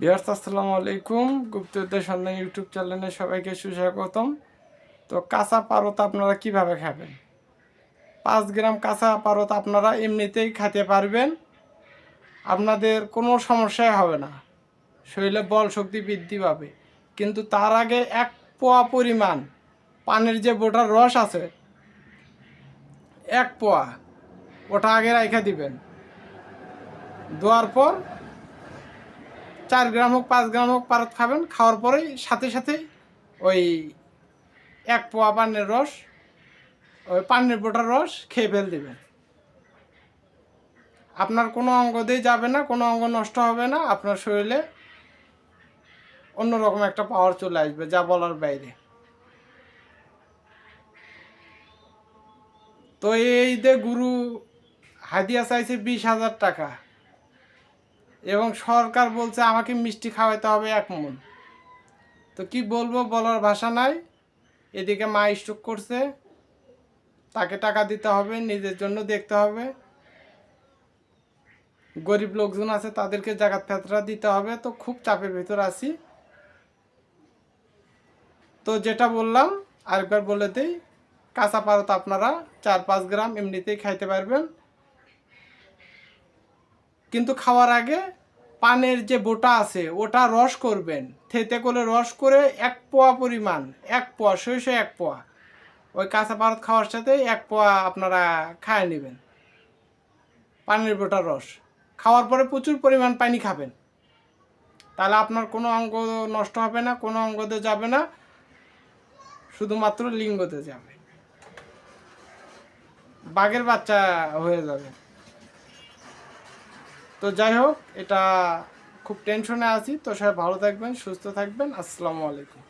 বিহার আসসালামু আলাইকুম। গুপ্তদের সন্ধান ইউটিউব চ্যানেলে সবাইকে সুস্বাগতম। তো কাঁচা পারত আপনারা কীভাবে খাবেন? পাঁচ গ্রাম কাঁচা পারত আপনারা এমনিতেই খেতে পারবেন। আপনাদের কোনো সমস্যাই হবে না। শরীরে বল শক্তি বৃদ্ধি পাবে। কিন্তু তার আগে এক পোয়া পরিমাণ পানির যে বোটার রস আছে, এক পোয়া, ওটা আগে রাইখা দিবেন। দেওয়ার পর চার গ্রাম হোক, পাঁচ গ্রাম হোক, পারত খাবেন। খাওয়ার পরেই সাথে সাথে ওই এক পোয়া পানের রস, ওই পানির বোটার রস খেয়ে ফেল দেবেন। আপনার কোনো অঙ্গ দিয়ে যাবে না, কোনো অঙ্গ নষ্ট হবে না। আপনার শরীরে অন্যরকম একটা পাওয়ার চলে আসবে, যা বলার বাইরে। তো এই যে গুরু হাদিয়া চাইছে বিশ হাজার টাকা। এবং সরকার বলছে আমাকে মিষ্টি খাওয়াতে হবে এক মন। তো কি বলব? বলার ভাষা নাই। এদিকে মা স্ট্রোক করছে। তাকে টাকা দিতে হবে, নিজের জন্য দেখতে হবে। গরিব লোকজন আছে, তাদেরকে জাগাত ফেতরা দিতে হবে। তো খুব চাপের ভেতর আছি। তো যেটা বললাম, আরেকবার বলে দিই, কাঁচা পারত আপনারা, চার পাঁচ গ্রাম এমনিতেই খাইতে পারবেন। কিন্তু খাওয়ার আগে পানের যে বোটা আছে, ওটা রস করবেন। থেতে করে রস করে এক পোয়া পরিমাণ, এক পোয়া শৈশ এক পোয়া। ওই কাঁচা পারত খাওয়ার সাথে এক পোয়া আপনারা খায় নেবেন, পানের বোটার রস। খাওয়ার পরে প্রচুর পরিমাণ পানি খাবেন। তাহলে আপনার কোনো অঙ্গ নষ্ট হবে না, কোনো অঙ্গতে যাবে না, শুধুমাত্র লিঙ্গতে যাবে। বাঘের বাচ্চা হয়ে যাবে। তো যাই হোক, এটা খুব টেনশনে আছি। তো সবাই ভালো থাকবেন, সুস্থ থাকবেন। আসসালামু আলাইকুম।